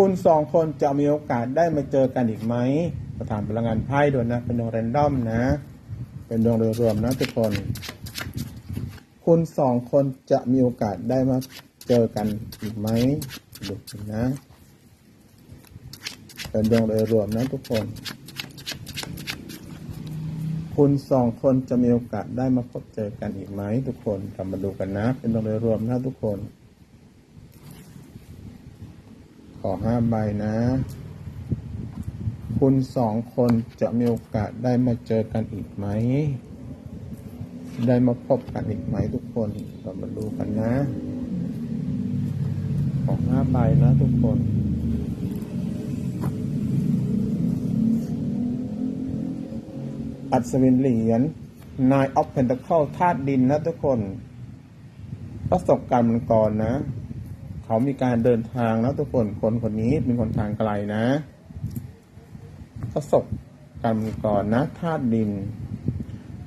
คุณสองคนจะมีโอกาสได้มาเจอกันอีกไหมประธานพลังงานไพ่ด้วยนะ เป็นดวงแรนดอมนะ เป็นดวงโดยรวมนะทุกคน คุณสองคนจะมีโอกาสได้มาเจอกันอีกไหมดูนนะ เป็นดวงโดยรวมนะทุกคน คุณสองคนจะมีโอกาสได้มาพบเจอกันอีกไหมทุกคนกลับมาดูกันนะ เป็นดวงโดยรวมนะทุกคน ข อห้าใบนะ คุณสองคนจะมีโอกาสได้มาเจอกันอีกไหม ได้มาพบกันอีกไหมทุกคนเรามาดูกันนะขอกห้าใบนะทุกคนอัศวินเหรียญ Nine of Pentacle ธาตุดินนะทุกคน ประสบการณ์มันก่อนนะ เขามีการเดินทางนะทุกคนคนคนนี้เป็นคนทางไกลนะประสบการมก่อนนะธาตุดิน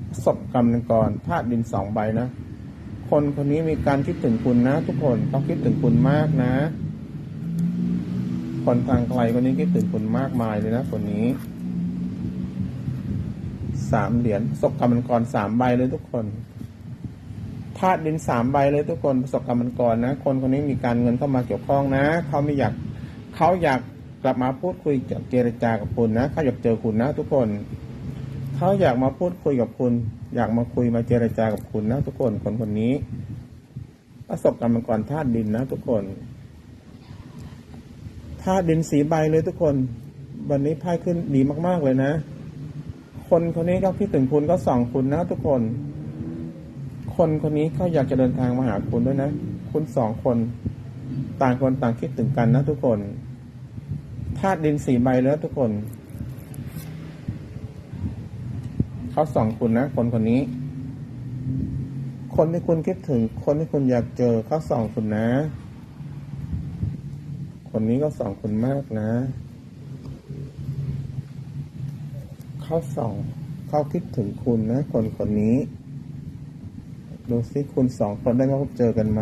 ประสบกรรมกรธาตุดินสองใบนะ คนคนนี้มีการคิดถึงคุณนะ ทุกคนต้องคิดถึงคุณมากนะ คนทางไกลคนนี้คิดถึงคุณมากมายเลยนะ คนนี้สามเหรียญประสบกรรมกรสามใบเลยทุกคน ธาตุดินสามใบเลยทุกคนประสบกรรมกรนะ คนคนนี้มีการเงินเข้ามาเกี่ยวข้องนะ เขาไม่อยากเขาอยากกลับมาพูดคุยเจรจากับคุณนะเขาอยากเจอคุณนะ ทุกคน เขาอยากมาพูดคุยกับคุณ อยากมาคุยมาเจรจากับคุณนะ ทุกคนคนคนนี้ ประสบการณ์มาก่อนธาตุดินนะ ทุกคนธาตุดินสีใบเลยทุกคน วันนี้ไพ่ขึ้นดีมาก ๆเลยนะ คนคนนี้ก็คิดถึงคุณก็ส่องคุณนะ ทุกคน คนคนนี้เขาอยากจะเดินทางมาหาคุณด้วยนะ คุณสองคน ต่างคนต่างคิดถึงกันนะทุกคนธาตุดินสีใบแล้วทุกคน เขาส่องคุณนะ คนคนนี้ คนที่คุณคิดถึง คนที่คุณอยากเจอเขาส่องคุณนะ คนนี้ก็ส่องคุณมากนะเขาส่องเขาคิดถึงคุณนะ คนคนนี้ ดูสิคุณสองคนได้มาพบเจอกันไหม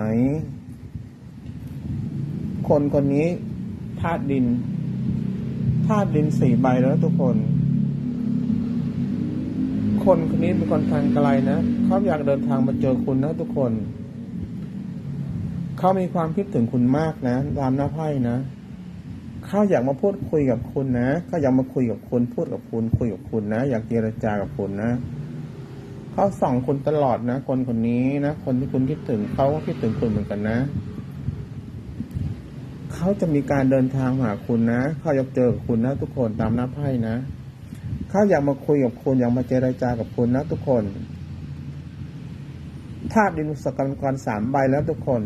คนคนนี้ธาตุดินธาตุดินสี่ใบแล้วทุกคน คนคนนี้เป็นคนทางไกลนะเขาอยากเดินทางมาเจอคุณนะทุกคนเขามีความคิดถึงคุณมากนะตามหน้าไพ่นะเขาอยากมาพูดคุยกับคุณนะเขาอยากมาคุยกับคุณ พูดกับคุณ คุยกับคุณนะ อยากเจรจากับคุณนะ เขาส่องคุณตลอดนะ คนคนนี้นะ คนที่คุณคิดถึงเขาก็คิดถึงคุณเหมือนกันนะเขาจะมีการเดินทางหาคุณนะเขาอยากเจอกับคุณนะ ทุกคนตามหน้าไพ่นะเขาอยากมาคุยกับคุณอยากมาเจรจากับคุณนะ ทุกคนธาตุดินสกรรมกรสามใบแล้วทุกคน